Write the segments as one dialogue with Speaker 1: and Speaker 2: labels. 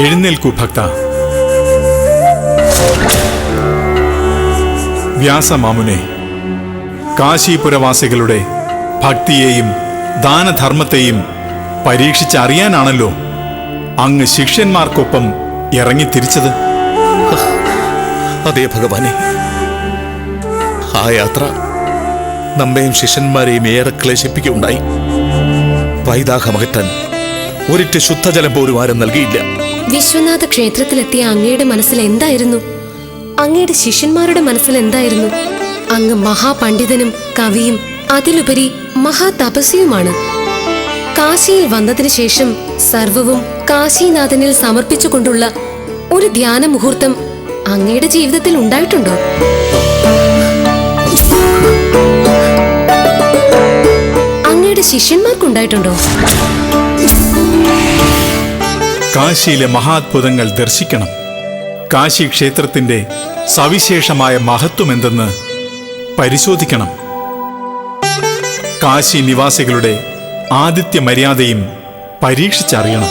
Speaker 1: എഴുന്നേൽക്കൂ ഭക്ത. വ്യാസമാമുനെ കാശീപുരവാസികളുടെ ഭക്തിയെയും ദാനധർമ്മത്തെയും പരീക്ഷിച്ചറിയാനാണല്ലോ അങ്ങ് ശിഷ്യന്മാർക്കൊപ്പം ഇറങ്ങി തിരിച്ചത്
Speaker 2: അതേ ഭഗവാനെ ആ യാത്ര നമ്മയും ശിഷ്യന്മാരെയും ഏറെ ക്ലേശിപ്പിക്കുകയുണ്ടായി. വൈദാഹമകറ്റാൻ ഒരിറ്റ് ശുദ്ധജലം പോലും ആരും നൽകിയില്ല.
Speaker 3: വിശ്വനാഥ ക്ഷേത്രത്തിലെത്തിയ അങ്ങയുടെ മനസ്സിൽ എന്തായിരുന്നു? അങ്ങയുടെ ശിഷ്യന്മാരുടെ മനസ്സിൽ എന്തായിരുന്നു? അങ്ങ് മഹാപണ്ഡിതനും കവിയും അതിലുപരി മഹാതപസ്യുമാണ് കാശിയിൽ വന്നതിന് ശേഷം സർവവും കാശിനാഥനിൽ സമർപ്പിച്ചുകൊണ്ടുള്ള ഒരു ധ്യാന മുഹൂർത്തം അങ്ങയുടെ ജീവിതത്തിൽ ഉണ്ടായിട്ടുണ്ടോ? അങ്ങയുടെ ശിഷ്യന്മാർക്കുണ്ടായിട്ടുണ്ടോ?
Speaker 1: കാശിയിലെ മഹാത്ഭുതങ്ങൾ ദർശിക്കണം. കാശി ക്ഷേത്രത്തിന്റെ സവിശേഷമായ മഹത്വം എന്തെന്ന് പരിശോധിക്കണം. കാശി നിവാസികളുടെ ആദിത്യ മര്യാദയും പരീക്ഷിച്ചറിയണം.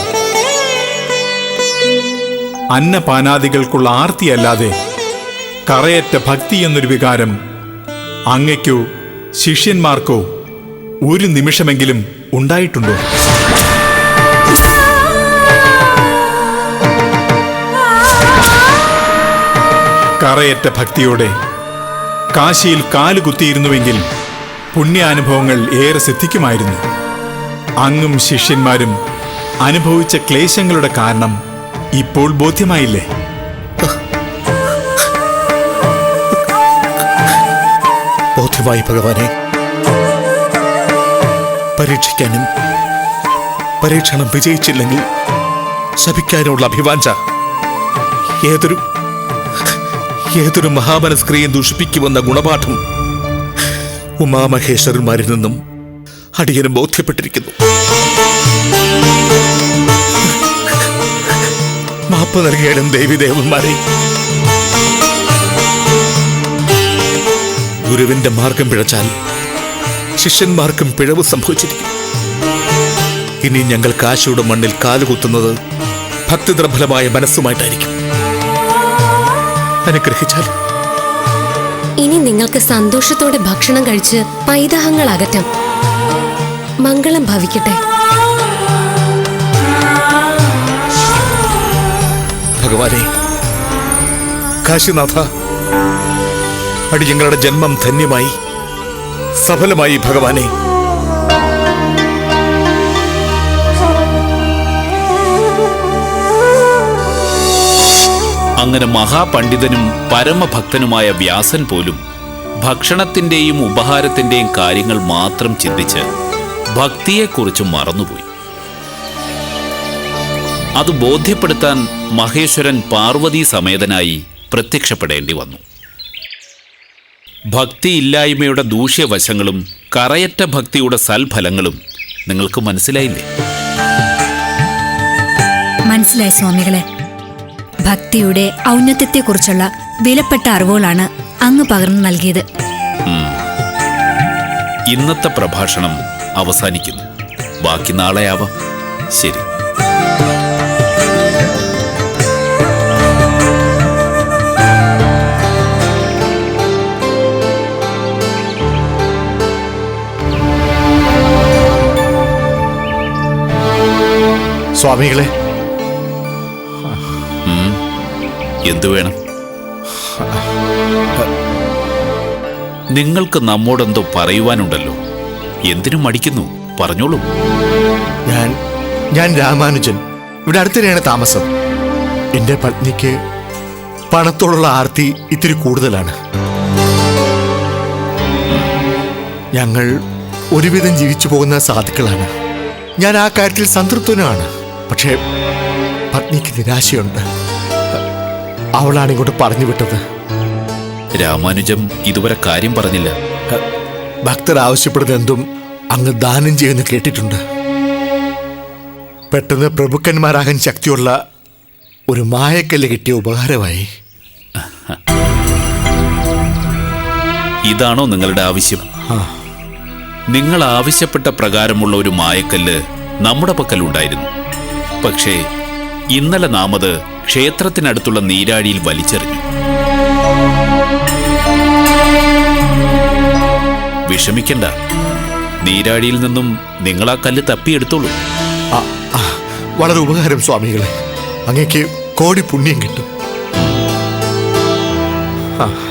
Speaker 1: അന്നപാനാദികൾക്കുള്ള ആർത്തിയല്ലാതെ കറയറ്റ ഭക്തി എന്നൊരു വികാരം അങ്ങയ്ക്കോ ശിഷ്യന്മാർക്കോ ഒരു നിമിഷമെങ്കിലും ഉണ്ടായിട്ടുണ്ടോ? കറയറ്റ ഭക്തിയോടെ കാശിയിൽ കാലുകുത്തിയിരുന്നുവെങ്കിൽ പുണ്യാനുഭവങ്ങൾ ഏറെ സിദ്ധിക്കുമായിരുന്നു. അങ്ങും ശിഷ്യന്മാരും അനുഭവിച്ച ക്ലേശങ്ങളുടെ കാരണം ഇപ്പോൾ ബോധ്യമായില്ലേ?
Speaker 2: ബോധ്യമായി ഭഗവാനെ. പരീക്ഷിക്കാനും പരീക്ഷണം വിജയിച്ചില്ലെങ്കിൽ ശപിക്കാനുള്ള അഭിവാഞ്ച ഏതൊരു ഏതൊരു മഹാമനസ്ക്രിയെയും ദുഷിപ്പിക്കുമെന്ന ഗുണപാഠം ഉമാമഹേശ്വരന്മാരിൽ നിന്നും അടിയനും ബോധ്യപ്പെട്ടിരിക്കുന്നു. മാപ്പ് നൽകിയാലും ദേവിദേവന്മാരെ ഗുരുവിന്റെ മാർഗം പിഴച്ചാൽ ശിഷ്യന്മാർക്കും പിഴവ് സംഭവിച്ചിരിക്കും. ഇനി ഞങ്ങൾ കാശിയുടെ മണ്ണിൽ കാലുകുത്തുന്നത് ഭക്തിദ്രഫലമായ മനസ്സുമായിട്ടായിരിക്കും. അനുഗ്രഹിച്ചാൽ
Speaker 3: ഇനി നിങ്ങൾക്ക് സന്തോഷത്തോടെ ഭക്ഷണം കഴിച്ച് പൈതഹങ്ങൾ അകറ്റം. മംഗളം ഭവിക്കട്ടെ.
Speaker 2: ഭഗവാനെ കാശിനാഥ അടിയങ്ങളുടെ ജന്മം ധന്യമായി സഫലമായി ഭഗവാനെ
Speaker 4: അങ്ങനെ മഹാപണ്ഡിതനും പരമഭക്തനുമായ വ്യാസൻ പോലും ഭക്ഷണത്തിന്റെയും ഉപഹാരത്തിന്റെയും കാര്യങ്ങൾ മാത്രം ചിന്തിച്ച് ഭക്തിയെക്കുറിച്ച് മറന്നുപോയി. അത് ബോധ്യപ്പെടുത്താൻ മഹേശ്വരൻ പാർവതി സമേതനായി പ്രത്യക്ഷപ്പെടേണ്ടി വന്നു. ഭക്തിയില്ലായ്മയുടെ ദൂഷ്യവശങ്ങളും കറയറ്റ ഭക്തിയുടെ സൽഫലങ്ങളും നിങ്ങൾക്ക് മനസ്സിലായില്ലേ?
Speaker 5: മനസ്സിലായി സ്വാമികളെ. ഭക്തിയുടെ ഔന്നത്യത്തെക്കുറിച്ചുള്ള വിലപ്പെട്ട അറിവുകളാണ് അങ്ങ് പകർന്നു നൽകിയത്.
Speaker 4: ഇന്നത്തെ പ്രഭാഷണം അവസാനിക്കുന്നു. ബാക്കി നാളെ ആവാം ശരി.
Speaker 2: സ്വാമികളെ
Speaker 4: എന്തു വേണം? നിങ്ങൾക്ക് നമ്മോടെന്തോ പറയുവാനുണ്ടല്ലോ. എന്തിനും മടിക്കുന്നു? പറഞ്ഞോളൂ.
Speaker 6: ഞാൻ ഞാൻ രാമാനുജൻ. ഇവിടെ അടുത്തിനെയാണ് താമസം. എന്റെ പത്നിക്ക് പണത്തോടുള്ള ആർത്തി ഇത്തിരി കൂടുതലാണ്. ഞങ്ങൾ ഒരുവിധം ജീവിച്ചു പോകുന്ന സാധുക്കളാണ്. ഞാൻ ആ കാര്യത്തിൽ സംതൃപ്തനാണ് പക്ഷേ പത്നിക്ക് നിരാശയുണ്ട്. അവളാണ് ഇങ്ങോട്ട് പറഞ്ഞു വിട്ടത്.
Speaker 4: രാമാനുജം ഇതുവരെ കാര്യം പറഞ്ഞില്ല.
Speaker 6: ഭക്തർ ആവശ്യപ്പെടുന്ന എന്തും അങ്ങ് ദാനം ചെയ്യുമെന്ന് കേട്ടിട്ടുണ്ട്. പെട്ടെന്ന് പ്രഭുക്കന്മാരാകാൻ ശക്തിയുള്ള ഒരു മായക്കല്ല് കിട്ടിയ ഉപകാരമായി.
Speaker 4: ഇതാണോ നിങ്ങളുടെ ആവശ്യം? നിങ്ങൾ ആവശ്യപ്പെട്ട പ്രകാരമുള്ള ഒരു മായക്കല്ല് നമ്മുടെ പക്കലുണ്ടായിരുന്നു. പക്ഷേ ഇന്നലെ നാം അത് ക്ഷേത്രത്തിനടുത്തുള്ള നീരാഴിയിൽ വലിച്ചെറിഞ്ഞു. വിഷമിക്കണ്ട. നീരാഴിയിൽ നിന്നും നിങ്ങൾ ആ കല്ല് തപ്പിയെടുത്തോളൂ.
Speaker 6: ആ, ആ, വളരെ ഉപകാരം സ്വാമികളെ. അങ്ങേക്ക് കോടി പുണ്യം കിട്ടും. മായക്കല്ല്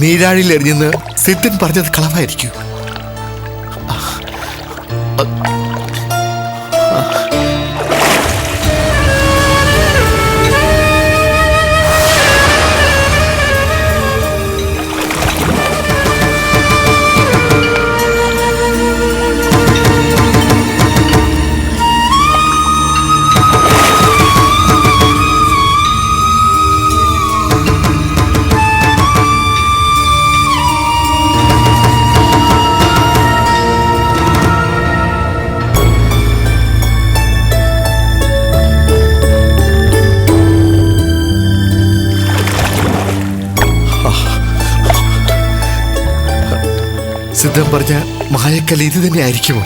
Speaker 6: നീരാഴിയിൽ എറിഞ്ഞെന്ന് സിദ്ധൻ പറഞ്ഞത് കളവായിരിക്കും മായക്കല്ല് ഇത് തന്നെ ആയിരിക്കുമോ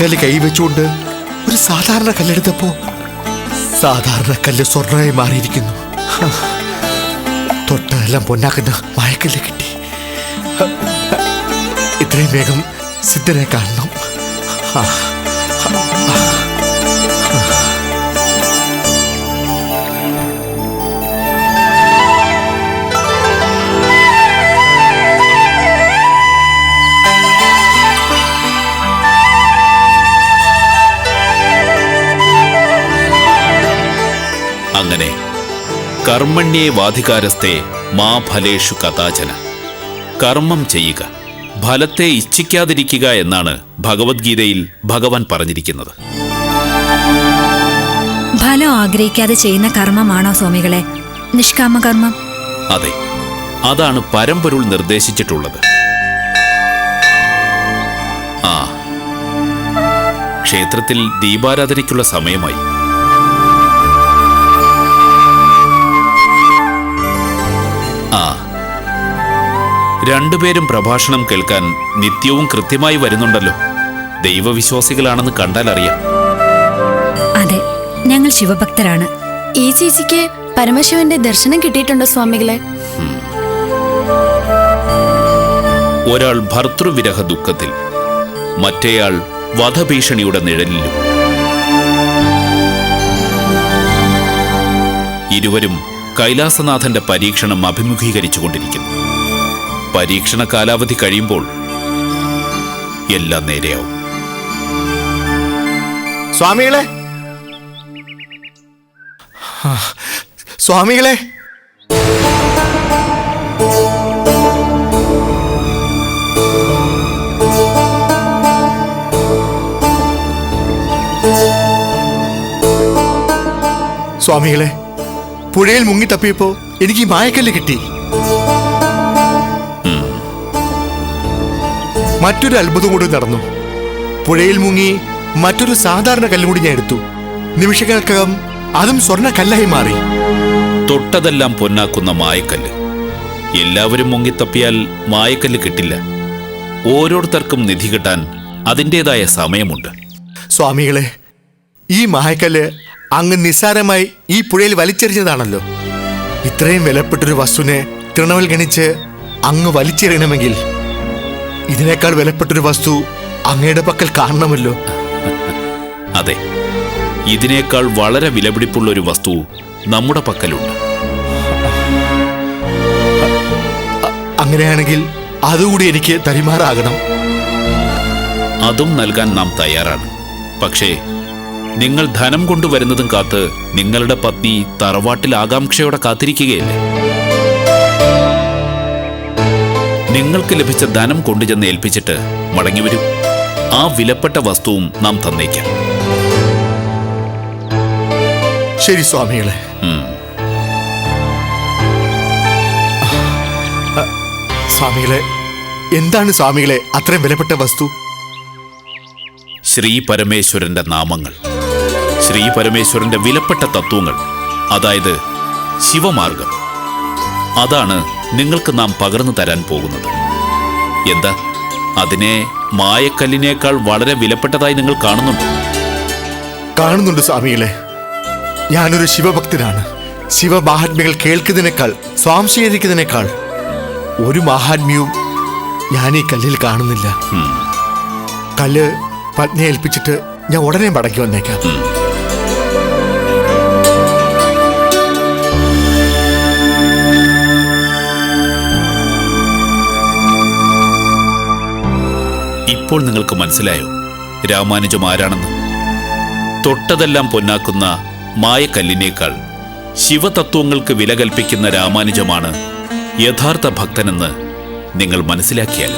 Speaker 6: മായക്കല്ല് കൈവച്ചുകൊണ്ട് ഒരു സാധാരണ കല്ലെടുത്തപ്പോ സാധാരണ കല്ല് സ്വർണമായി മാറിയിരിക്കുന്നു തൊട്ടെല്ലാം പൊന്നാക്കുന്ന മായക്കല്ല് കിട്ടി. ഇത്രയും വേഗം സിദ്ധനെ കാണണം ആ.
Speaker 4: അങ്ങനെ. കർമ്മണ്യേ വാധികാരസ്ഥേ മാ ഫലേഷു കഥാചന. കർമ്മം ചെയ്യുക. ഫലത്തെ ഇച്ഛിക്കാതിരിക്കുക എന്നാണ് ഭഗവത്ഗീതയിൽ ഭഗവാൻ പറഞ്ഞിരിക്കുന്നത്.
Speaker 5: ഫലം ആഗ്രഹിക്കാതെ ചെയ്യുന്ന കർമ്മമാണോ സ്വാമികളെ? നിഷ്കാമകർമ്മം?
Speaker 4: അതെ. അതാണ് പരമ്പൊരുൾ നിർദ്ദേശിച്ചിട്ടുള്ളത്. ആ. ക്ഷേത്രത്തിൽ ദീപാരാധനയ്ക്കുള്ള സമയമായി. ആ. രണ്ടുപേരും പ്രഭാഷണം കേൾക്കാൻ നിത്യവും കൃത്യമായി വരുന്നുണ്ടല്ലോ. ദൈവവിശ്വാസികളാണെന്ന് കണ്ടാൽ അറിയാം.
Speaker 5: അതെ ഞങ്ങൾ ശിവഭക്തരാണ്.
Speaker 7: ഈ ചേച്ചിക്ക് പരമശിവന്റെ ദർശനം കിട്ടിയിട്ടുണ്ടോ സ്വാമികളെ?
Speaker 4: ഒരാൾ ഭർത്തൃവിരഹ ദുഃഖത്തിൽ മറ്റേയാൾ വധഭീഷണിയുടെ നിഴലിലും. ഇരുവരും കൈലാസനാഥന്റെ പരീക്ഷണം അഭിമുഖീകരിച്ചുകൊണ്ടിരിക്കുന്നു. പരീക്ഷണ കാലാവധി കഴിയുമ്പോൾ എല്ലാം നേരെയാവും.
Speaker 6: സ്വാമികളെ. സ്വാമികളെ. സ്വാമികളെ. പുഴയിൽ മുങ്ങി തപ്പിയപ്പോ എനിക്ക് ഈ മായക്കല്ല് കിട്ടി. മറ്റൊരു അത്ഭുതം കൂടി നടന്നു. പുഴയിൽ മുങ്ങി മറ്റൊരു സാധാരണ കല്ലും കൂടി ഞാൻ എടുത്തു. നിമിഷങ്ങൾക്കകം അതും സ്വർണ കല്ലായി മാറി.
Speaker 4: തൊട്ടതെല്ലാം പൊന്നാക്കുന്ന മായക്കല്ല്. എല്ലാവരും മുങ്ങിത്തപ്പിയാൽ മായക്കല്ല് കിട്ടില്ല. ഓരോരുത്തർക്കും നിധി കിട്ടാൻ അതിന്റെതായ സമയമുണ്ട്.
Speaker 6: സ്വാമികളെ ഈ മായക്കല്ല് അങ്ങ് നിസ്സാരമായി ഈ പുഴയിൽ വലിച്ചെറിഞ്ഞതാണല്ലോ. ഇത്രയും വിലപ്പെട്ടൊരു വസ്തുവിനെ തൃണവൽ ഗണിച്ച് അങ്ങ് വലിച്ചെറിയണമെങ്കിൽ ഇതിനേക്കാൾ വിലപ്പെട്ടൊരു വസ്തു അങ്ങയുടെ പക്കൽ കാണണമല്ലോ.
Speaker 4: അതെ ഇതിനേക്കാൾ വളരെ വിലപിടിപ്പുള്ള ഒരു വസ്തു നമ്മുടെ പക്കലുണ്ട്.
Speaker 6: അങ്ങനെയാണെങ്കിൽ അതുകൂടി എനിക്ക് തരിമാറാകണം.
Speaker 4: അതും നൽകാൻ നാം തയ്യാറാണ്. പക്ഷേ നിങ്ങൾ ധനം കൊണ്ടുവരുന്നതും കാത്ത് നിങ്ങളുടെ പത്നി തറവാട്ടിൽ ആകാംക്ഷയോടെ കാത്തിരിക്കുകയല്ലേ? നിങ്ങൾക്ക് ലഭിച്ച ധനം കൊണ്ടുചെന്ന് ഏൽപ്പിച്ചിട്ട് മടങ്ങിവരും ആ വിലപ്പെട്ട വസ്തുവും നാം തന്നേക്കാം.
Speaker 6: ശരി സ്വാമികളെ. സ്വാമികളെ എന്താണ് സ്വാമികളെ അത്രയും വിലപ്പെട്ട വസ്തു?
Speaker 4: ശ്രീ പരമേശ്വരന്റെ നാമങ്ങൾ. ശ്രീ പരമേശ്വരന്റെ വിലപ്പെട്ട തത്വങ്ങൾ അതായത് ശിവമാർഗം. അതാണ് നിങ്ങൾക്ക് നാം പകർന്നു തരാൻ പോകുന്നത്. എന്താ? അതിനെ മായക്കല്ലിനേക്കാൾ വളരെ വിലപ്പെട്ടതായി നിങ്ങൾ കാണുന്നുണ്ട്?
Speaker 6: കാണുന്നുണ്ട് സ്വാമികളെ. ഞാനൊരു ശിവഭക്തനാണ്. ശിവമാഹാത്മ്യങ്ങൾ കേൾക്കുന്നതിനേക്കാൾ സ്വാംശീകരിക്കുന്നതിനേക്കാൾ ഒരു മഹാത്മ്യവും ഞാൻ ഈ കല്ലിൽ കാണുന്നില്ല. കല്ല് പത്നിയെ ഏൽപ്പിച്ചിട്ട് ഞാൻ ഉടനെ മടക്കി വന്നേക്കാം.
Speaker 4: ഇപ്പോൾ നിങ്ങൾക്ക് മനസ്സിലായോ? രാമാനുജം ആരാണെന്ന്? തൊട്ടതെല്ലാം പൊന്നാക്കുന്ന മായക്കല്ലിനേക്കാൾ ശിവതത്വങ്ങൾക്ക് വില കൽപ്പിക്കുന്ന രാമാനുജമാണ് യഥാർത്ഥ ഭക്തനെന്ന് നിങ്ങൾ മനസ്സിലാക്കിയാൽ.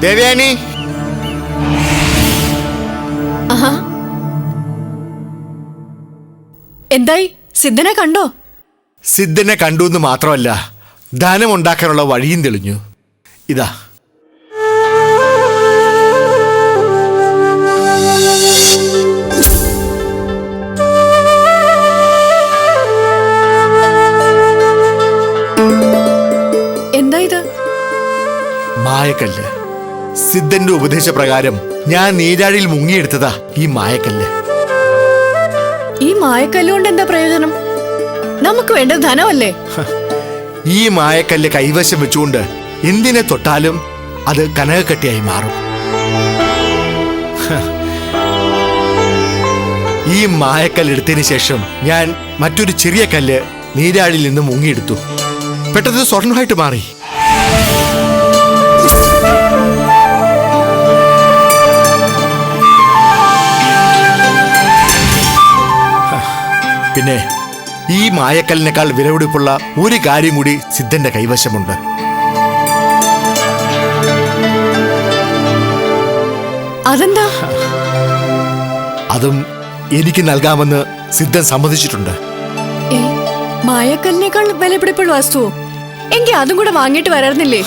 Speaker 6: ദേവയാനി
Speaker 7: എന്തായി? സിദ്ധനെ കണ്ടോ?
Speaker 6: സിദ്ധനെ കണ്ടു എന്ന് മാത്രമല്ല ധനം ഉണ്ടാക്കാനുള്ള വഴിയും തെളിഞ്ഞു. ഇതാ.
Speaker 7: എന്താ ഇത്
Speaker 6: മായക്കല്ല്. സിദ്ധന്റെ ഉപദേശപ്രകാരം ഞാൻ നീരാഴിയിൽ മുങ്ങിയെടുത്തതാ ഈ മായക്കല്ല്.
Speaker 7: ഈ മായക്കല്ലുകൊണ്ട് എന്താ പ്രയോജനം? നമുക്ക് വേണ്ട ധനമല്ലേ?
Speaker 6: ഈ മായക്കല്ല് കൈവശം വെച്ചുകൊണ്ട് എന്തിനെ തൊട്ടാലും അത് കനകക്കട്ടിയായി മാറും. ഈ മായക്കല്ല് എടുത്തതിന് ശേഷം ഞാൻ മറ്റൊരു ചെറിയ കല്ല് നീരാഴിയിൽ നിന്ന് മുങ്ങിയെടുത്തു. പെട്ടെന്ന് സ്വർണമായിട്ട് മാറി. പിന്നെ ഈ മായക്കല്ലിനേക്കാൾ വിലപിടിപ്പുള്ള ഒരു കാര്യം കൂടി സിദ്ധന്റെ കൈവശമുണ്ട്.
Speaker 7: അതെന്താ?
Speaker 6: അതും എനിക്ക് നൽകാമെന്ന് സിദ്ധൻ സമ്മതിച്ചിട്ടുണ്ട്.
Speaker 7: ഏ മായക്കല്ലിനേക്കാൾ വിലപിടിപ്പുള്ള വസ്തുവോ? എങ്കിൽ അതും കൂടെ വാങ്ങിയിട്ട് വരാറുന്നില്ലേ?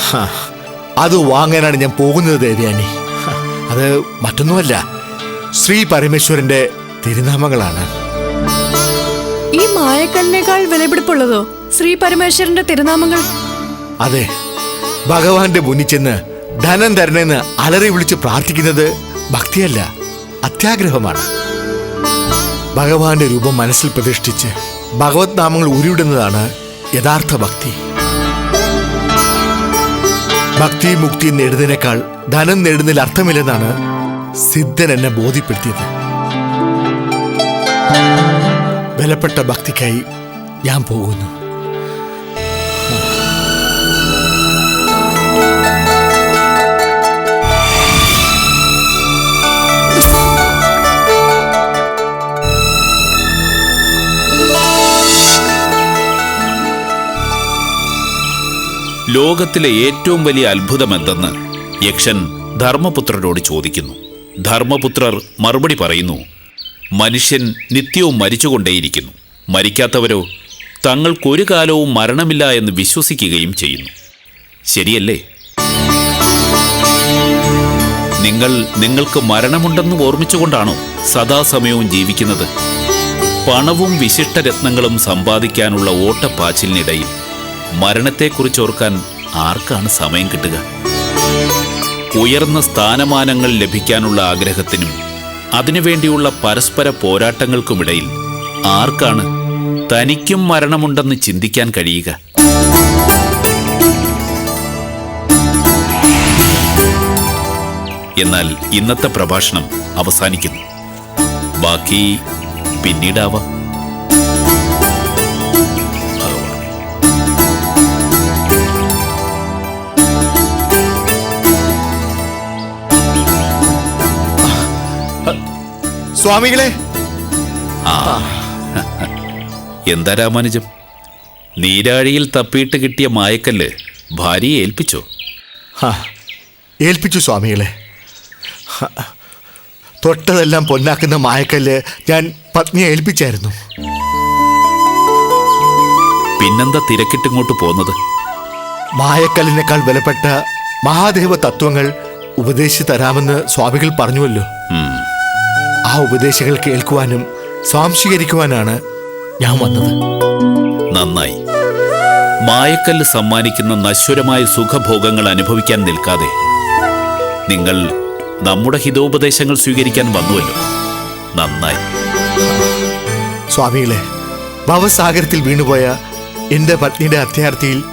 Speaker 6: അത് വാങ്ങാനാണ് ഞാൻ പോകുന്നത് ദേവ്യാനി. അത് മറ്റൊന്നുമല്ല. ശ്രീ പരമേശ്വരന്റെ തിരുനാമങ്ങളാണ്.
Speaker 7: ഈ മായക്കല്ലിനേക്കാൾ വിലപിടിപ്പുള്ളതോ? ശ്രീ പരമേശ്വരന്റെ തിരുനാമങ്ങൾ?
Speaker 6: അതെ. ഭഗവാന്റെ മുന്നിൽ ചെന്ന് ധനം തരണെന്ന് അലറി വിളിച്ച് പ്രാർത്ഥിക്കുന്നത് ഭക്തിയല്ല അത്യാഗ്രഹമാണ്. ഭഗവാന്റെ രൂപം മനസ്സിൽ പ്രതിഷ്ഠിച്ച് ഭഗവത് നാമങ്ങൾ ഉരുവിടുന്നതാണ് യഥാർത്ഥ ഭക്തി. ഭക്തി മുക്തി നേടുന്നതിനേക്കാൾ ധനം നേടുന്നതിൽ അർത്ഥമില്ലെന്നാണ് സിദ്ധൻ എന്നെ ബോധ്യപ്പെടുത്തിയത്. വിലപ്പെട്ട ഭക്തിക്കായി ഞാൻ പോകുന്നു.
Speaker 4: ലോകത്തിലെ ഏറ്റവും വലിയ അത്ഭുതം എന്തെന്ന് യക്ഷൻ ധർമ്മപുത്രരോട് ചോദിക്കുന്നു. ധർമ്മപുത്രർ മറുപടി പറയുന്നു മനുഷ്യൻ നിത്യവും മരിച്ചുകൊണ്ടേയിരിക്കുന്നു. മരിക്കാത്തവരോ തങ്ങൾക്കൊരു കാലവും മരണമില്ല എന്ന് വിശ്വസിക്കുകയും ചെയ്യുന്നു. ശരിയല്ലേ? നിങ്ങൾ നിങ്ങൾക്ക് മരണമുണ്ടെന്ന് ഓർമ്മിച്ചുകൊണ്ടാണോ സദാസമയവും ജീവിക്കുന്നത്? പണവും വിശിഷ്ടരത്നങ്ങളും സമ്പാദിക്കാനുള്ള ഓട്ടപ്പാച്ചിലിനിടയിൽ മരണത്തെക്കുറിച്ച് ഓർക്കാൻ ആർക്കാണ് സമയം കിട്ടുക? ഉയർന്ന സ്ഥാനമാനങ്ങൾ ലഭിക്കാനുള്ള ആഗ്രഹത്തിനും അതിനുവേണ്ടിയുള്ള പരസ്പര പോരാട്ടങ്ങൾക്കുമിടയിൽ ആർക്കാണ് തനിക്കും മരണമുണ്ടെന്ന് ചിന്തിക്കാൻ കഴിയുക? എന്നാൽ ഇന്നത്തെ പ്രഭാഷണം അവസാനിക്കുന്നു. ബാക്കി പിന്നീടാവാം.
Speaker 6: സ്വാമികളെ.
Speaker 4: എന്താ രാമാനുജം? നീരാഴിയിൽ തപ്പിയിട്ട് കിട്ടിയ മായക്കല്ല് ഭാര്യയെ ഏൽപ്പിച്ചോ?
Speaker 6: ഏൽപ്പിച്ചു സ്വാമികളെ. തൊട്ടതെല്ലാം പൊന്നാക്കുന്ന മായക്കല്ല് ഞാൻ പത്നിയെ ഏൽപ്പിച്ചായിരുന്നു.
Speaker 4: പിന്നെന്താ തിരക്കിട്ടിങ്ങോട്ട് പോന്നത്?
Speaker 6: മായക്കല്ലിനേക്കാൾ വിലപ്പെട്ട മഹാദേവ തത്വങ്ങൾ ഉപദേശിച്ചു തരാമെന്ന് സ്വാമികൾ പറഞ്ഞുവല്ലോ. ആ ഉപദേശങ്ങൾ കേൾക്കുവാനും സ്വാംശീകരിക്കുവാനാണ് ഞാൻ വന്നത്.
Speaker 4: നന്നായി. മായക്കല്ല് സമ്മാനിക്കുന്ന നശ്വരമായ സുഖഭോഗങ്ങൾ അനുഭവിക്കാൻ നിൽക്കാതെ നിങ്ങൾ നമ്മുടെ ഹിതോപദേശങ്ങൾ സ്വീകരിക്കാൻ വന്നുവല്ലോ. നന്നായി.
Speaker 6: സ്വാമികളെ ഭവസാഗരത്തിൽ വീണുപോയ എന്റെ പത്നിയുടെ അത്യാർത്ഥിയിൽ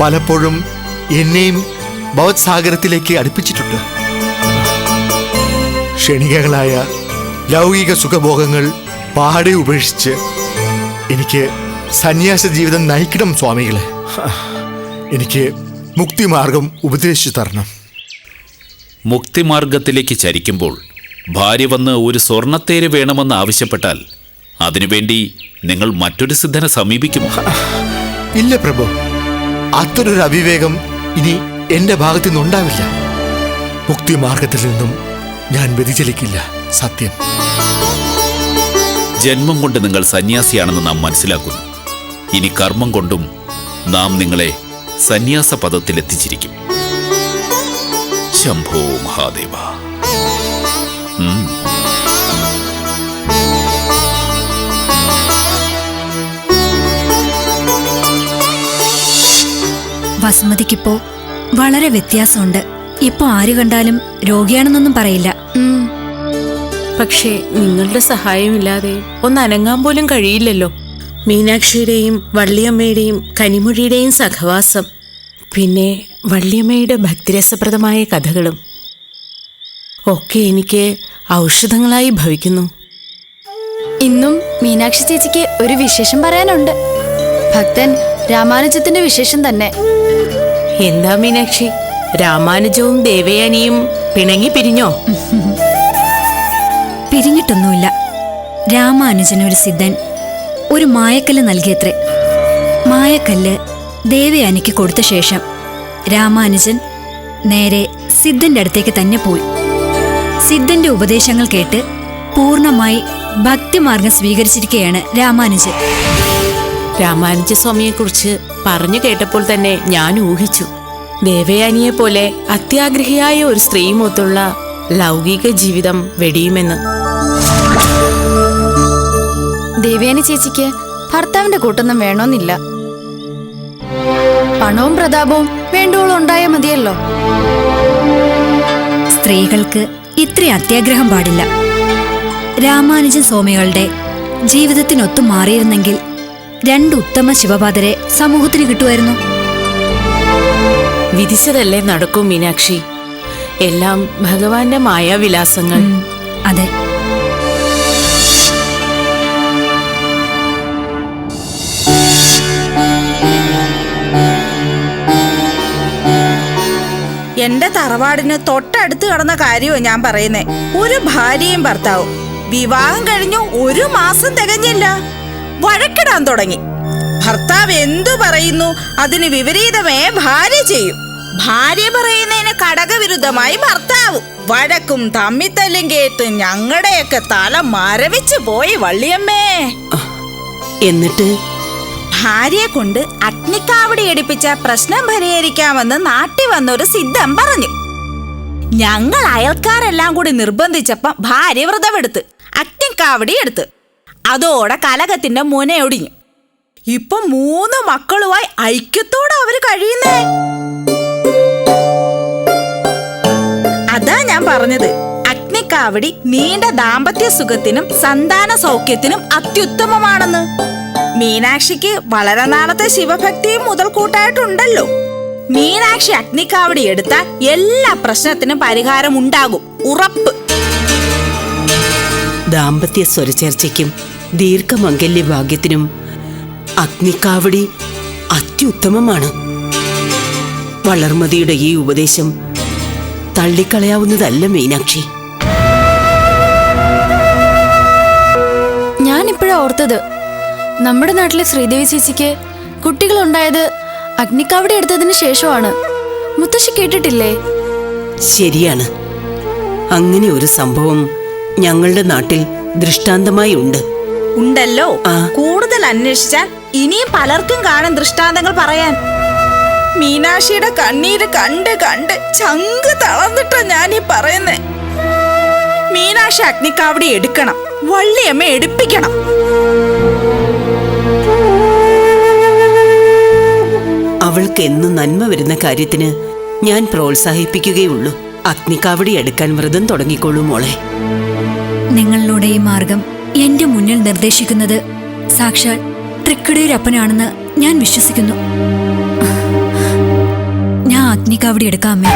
Speaker 6: പലപ്പോഴും എന്നെയും ഭവത്സാഗരത്തിലേക്ക് അടുപ്പിച്ചിട്ടുണ്ട്. ക്ഷണികങ്ങളായ ലൗകിക സുഖഭോഗങ്ങൾ പാടെ ഉപേക്ഷിച്ച് എനിക്ക് സന്യാസ ജീവിതം നയിക്കണം സ്വാമികളെ. എനിക്ക് മുക്തിമാർഗം ഉപദേശിച്ചു തരണം.
Speaker 4: മുക്തിമാർഗത്തിലേക്ക് ചരിക്കുമ്പോൾ ഭാര്യ വന്ന് ഒരു സ്വർണത്തേര് വേണമെന്ന് ആവശ്യപ്പെട്ടാൽ അതിനുവേണ്ടി നിങ്ങൾ മറ്റൊരു സിദ്ധനെ സമീപിക്കുമോ?
Speaker 6: ഇല്ല പ്രഭു. അത്തരൊരു അവിവേകം ഇനി എന്റെ ഭാഗത്തു നിന്നുണ്ടാവില്ല മുക്തിമാർഗത്തിൽ നിന്നും ഞാൻ വ്യതിചലിക്കില്ല. സത്യം.
Speaker 4: ജന്മം കൊണ്ട് നിങ്ങൾ സന്യാസിയാണെന്ന് നാം മനസ്സിലാക്കുന്നു. ഇനി കർമ്മം കൊണ്ടും നാം നിങ്ങളെ സന്യാസ പദത്തിൽ എത്തിച്ചിരിക്കും ശംഭോ മഹാദേവ.
Speaker 5: വസുമതിക്കിപ്പോ വളരെ വ്യത്യാസമുണ്ട്. ഇപ്പൊ ആര് കണ്ടാലും രോഗിയാണെന്നൊന്നും പറയില്ല.
Speaker 8: പക്ഷേ നിങ്ങളുടെ സഹായമില്ലാതെ ഒന്ന് അനങ്ങാൻ പോലും കഴിയില്ലല്ലോ. മീനാക്ഷിയുടെയും വള്ളിയമ്മയുടെയും കനിമൊഴിയുടെയും സഹവാസം പിന്നെ വള്ളിയമ്മയുടെ ഭക്തിരസപ്രദമായ കഥകളും ഒക്കെ എനിക്ക് ഔഷധങ്ങളായി ഭവിക്കുന്നു.
Speaker 7: ഇന്നും മീനാക്ഷി ചേച്ചിക്ക് ഒരു വിശേഷം പറയാനുണ്ട്. ഭക്തൻ രാമാനുജത്തിന്റെ വിശേഷം തന്നെ.
Speaker 8: എന്താ മീനാക്ഷി? രാമാനുജവും ദേവയാനിയും പിണങ്ങി പിരിഞ്ഞോ?
Speaker 5: പിരിഞ്ഞിട്ടൊന്നുമില്ല. രാമാനുജന് ഒരു സിദ്ധൻ. ഒരു മായക്കല്ല് നൽകിയത്രേ. മായക്കല്ല് ദേവയാനിക്ക് കൊടുത്ത ശേഷം രാമാനുജൻ നേരെ സിദ്ധന്റെ അടുത്തേക്ക് തന്നെ പോയി. സിദ്ധന്റെ ഉപദേശങ്ങൾ കേട്ട് പൂർണമായി ഭക്തിമാർഗം സ്വീകരിച്ചിരിക്കുകയാണ് രാമാനുജൻ.
Speaker 8: രാമാനുജ സ്വാമിയെക്കുറിച്ച് പറഞ്ഞു കേട്ടപ്പോൾ തന്നെ ഞാൻ ഊഹിച്ചു. ദേവയാനിയെ പോലെ അത്യാഗ്രഹിയായ ഒരു സ്ത്രീയുമൊത്തുള്ള ലൗകിക ജീവിതം വെടിയുമെന്ന്.
Speaker 7: ദേവയാനി ചേച്ചിക്ക് ഭർത്താവിന്റെ കൂട്ടൊന്നും വേണമെന്നില്ല പണവും പ്രതാപവും വേണ്ടോളം ഉണ്ടായാൽ മതിയല്ലോ.
Speaker 5: സ്ത്രീകൾക്ക് ഇത്ര അത്യാഗ്രഹം പാടില്ല. രാമാനുജൻ സ്വാമികളുടെ ജീവിതത്തിനൊത്തു മാറിയിരുന്നെങ്കിൽ രണ്ട് ഉത്തമ ശിവപാതരെ സമൂഹത്തിന് കിട്ടുമായിരുന്നു.
Speaker 8: വിധിച്ചതല്ലേ നടക്കും മീനാക്ഷി? എല്ലാം ഭഗവാന്റെ മായാവിലാസങ്ങൾ.
Speaker 5: അതെ.
Speaker 9: തറവാടിന് തൊട്ടടുത്ത് കടന്ന കാര്യമാണ് ഞാൻ പറയുന്നേ. ഒരു ഭാര്യയും ഭർത്താവും. വിവാഹം കഴിഞ്ഞു ഒരു മാസം തികഞ്ഞില്ല. വഴക്കിടാൻ തുടങ്ങി. ഭർത്താവ് എന്തു പറയുന്നു? അതിന് വിപരീതമേ ഭാര്യ ചെയ്യും. ഭാര്യ പറയുന്നതിന് കടകവിരുദ്ധമായി ഭർത്താവ്. വഴക്കും തമ്മിത്തല്ലും കേട്ട് ഞങ്ങളുടെയൊക്കെ തല മരവിച്ചു പോയി വള്ളിയമ്മേ.
Speaker 10: എന്നിട്ട്?
Speaker 9: ഭാര്യയെ കൊണ്ട് അഗ്നിക്കാവടി എടുപ്പിച്ച പ്രശ്നം പരിഹരിക്കാമെന്ന് നാട്ടി വന്നൊരു സിദ്ധം പറഞ്ഞു. ഞങ്ങൾ അയൽക്കാരെല്ലാം കൂടി നിർബന്ധിച്ചപ്പം ഭാര്യ വ്രതമെടുത്ത് അഗ്നിക്കാവടി എടുത്ത്. അതോടെ കലകത്തിന്റെ മുനയൊടിഞ്ഞു ഇപ്പൊ മൂന്ന് മക്കളുമായി ഐക്യത്തോടെ അവർ കഴിയുന്നേ? അതാ ഞാൻ പറഞ്ഞത്. അഗ്നിക്കാവടി നീണ്ട ദാമ്പത്യ സുഖത്തിനും സന്താന സൗഖ്യത്തിനും അത്യുത്തമമാണെന്ന്. മീനാക്ഷിക്ക് വളരെ നാളത്തെ ശിവഭക്തിയും മുതൽക്കൂട്ടായിട്ടുണ്ടല്ലോ. മീനാക്ഷി അഗ്നിക്കാവടി എടുത്താൽ എല്ലാ പ്രശ്നത്തിനും പരിഹാരം ഉണ്ടാകും. ഉറപ്പ്.
Speaker 10: ദാമ്പത്യ സ്വരചേർച്ചയ്ക്കും ദീർഘമംഗല്യ ഭാഗ്യത്തിനും അഗ്നിക്കാവടി അത്യുത്തമമാണ്. വളർമതിയുടെ ഈ ഉപദേശം തള്ളിക്കളയാവുന്നതല്ല മീനാക്ഷി.
Speaker 7: ഞാനിപ്പോഴാ ഓർത്തത് നമ്മുടെ നാട്ടിലെ ശ്രീദേവി ചേച്ചിക്ക് കുട്ടികളുണ്ടായത് അഗ്നിക്കാവടി എടുത്തതിന് ശേഷമാണ്. മുത്തശ്ശി കേട്ടിട്ടില്ലേ?
Speaker 10: ശരിയാണ്. അങ്ങനെ ഒരു സംഭവം ഞങ്ങളുടെ നാട്ടിൽ ദൃഷ്ടാന്തമായി ഉണ്ട്.
Speaker 9: ഉണ്ടല്ലോ?
Speaker 10: ആ.
Speaker 9: കൂടുതൽ അന്വേഷിച്ചാൽ ഇനിയും പലർക്കും കാണാൻ ദൃഷ്ടാന്തങ്ങൾ പറയാൻ. മീനാക്ഷിയുടെ കണ്ണീര് കണ്ട് കണ്ട് ചങ്ക് തളർന്നിട്ടാ ഈ പറയുന്നേ. മീനാക്ഷി അഗ്നിക്കാവടി എടുക്കണം. വള്ളിയമ്മ എടുപ്പിക്കണം.
Speaker 10: അവൾക്ക് എന്നും നന്മ വരുന്ന കാര്യത്തിന് ഞാൻ പ്രോത്സാഹിപ്പിക്കുകയുള്ളൂ. അഗ്നിക്കാവടി എടുക്കാൻ വ്രതം തുടങ്ങിക്കോളൂ മോളെ.
Speaker 5: നിങ്ങളിലൂടെ ഈ മാർഗം എന്റെ മുന്നിൽ നിർദ്ദേശിക്കുന്നത് സാക്ഷാൽ തൃക്കടയൂരപ്പനാണെന്ന് ഞാൻ വിശ്വസിക്കുന്നു. ഞാൻ അഗ്നിക്കാവടി എടുക്കാം അമ്മേ.